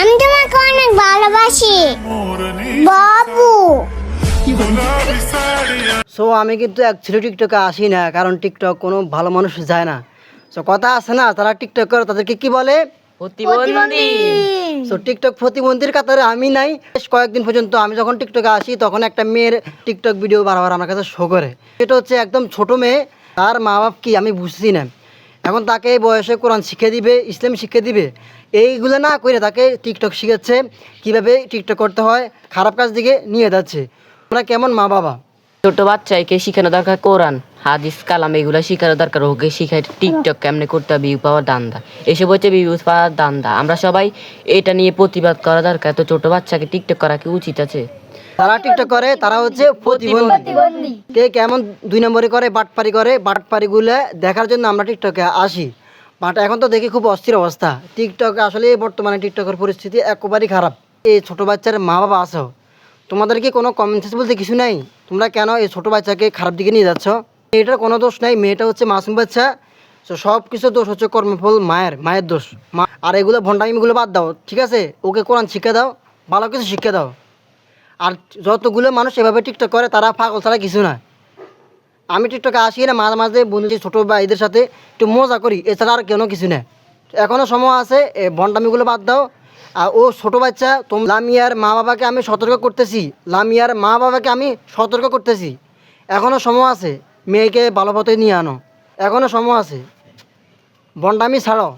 আমি তোমাকে অনেক ভালোবাসি বাবু সো আমি কিন্তু অ্যাকচুয়ালি টিকটকে আসি না কারণ টিকটক কোনো ভালো মানুষ যায় না। সো কথা আছে না তারা টিকটক করে তাদেরকে কি বলে? প্রতিবন্ধী। সো টিকটক প্রতিবন্ধীর কাতারে আমি নাই। বেশ কয়েকদিন পর্যন্ত আমি যখন টিকটকে আসি তখন একটা মেয়ের টিকটক ভিডিও বারবার আমার কাছে শো করে। এটা হচ্ছে একদম ছোট মেয়ে তার মা বাপ কি আমি বুঝছি না। এখন তাকে এই বয়সে কোরআন শিখে দিবে, ইসলাম শিখে দিবে। এইগুলো না করে তাকে টিকটক শিখাচ্ছে, কীভাবে টিকটক করতে হয়, খারাপ কাজ দিকে নিয়ে যাচ্ছে। ওরা কেমন মা বাবা? ছোট বাচ্চাকে শিখানো দরকার কোরআন, হাদিস, কালাম, এগুলো শিখানো দরকার। ওকে শিখাই টিকটক কেমনে করতে হবে ভিউ পাওয়ার দান্দা। এসব হচ্ছে ভিউ পাওয়ার দান্দা। আমরা সবাই এটা নিয়ে প্রতিবাদ করা দরকার। তো ছোট বাচ্চাকে টিকটক করা কি উচিত আছে? তারা টিকটক করে তারা হচ্ছে প্রতিবন্ধী। কে কেমন দুই নম্বরে করে বাটপারি করে বাটপারিগুলো দেখার জন্য আমরা টিকটকে আসি। বাট এখন তো দেখি খুব অস্থির অবস্থা। টিকটক আসলে বর্তমানে টিকটকের পরিস্থিতি একেবারেই খারাপ। এই ছোট বাচ্চার মা বাবা আছো। তোমাদের কি কোনো কমেন্ট বলতে কিছু নাই? তোমরা কেন এই ছোট বাচ্চাকে খারাপ দিকে নিয়ে যাচ্ছ? এটার কোনো দোষ নাই মেয়েটা হচ্ছে মাসুম বাচ্চা। তো সব কিছু দোষ হচ্ছে কর্মফল মায়ের মায়ের দোষ। মা আর এগুলো ভণ্ডামিগুলো বাদ দাও ঠিক আছে? ওকে কোরআন শিক্ষা দাও ভালো কিছু শিক্ষা দাও। আর যতগুলো মানুষ এভাবে টিকটক করে, তারা পাগল ছাড়া কিছু না। আমি টিকটকে আসি না, মাঝে মাঝে বন্ধু ছোটো ভাইদের সাথে একটু মজা করি, এছাড়া আর কেন কিছু না। এখনও সময় আছে, এ ভণ্ডামিগুলো বাদ দাও। আর ও ছোটো বাচ্চা, তোম লামিয়ার মা বাবাকে আমি সতর্ক করতেছি। লামিয়ার মা বাবাকে আমি সতর্ক করতেছি। এখনও সময় আছে, মেয়েকে ভালো পথে নিয়ে আনো। এখনও সময় আছে। ভণ্ডামি ছাড়ো।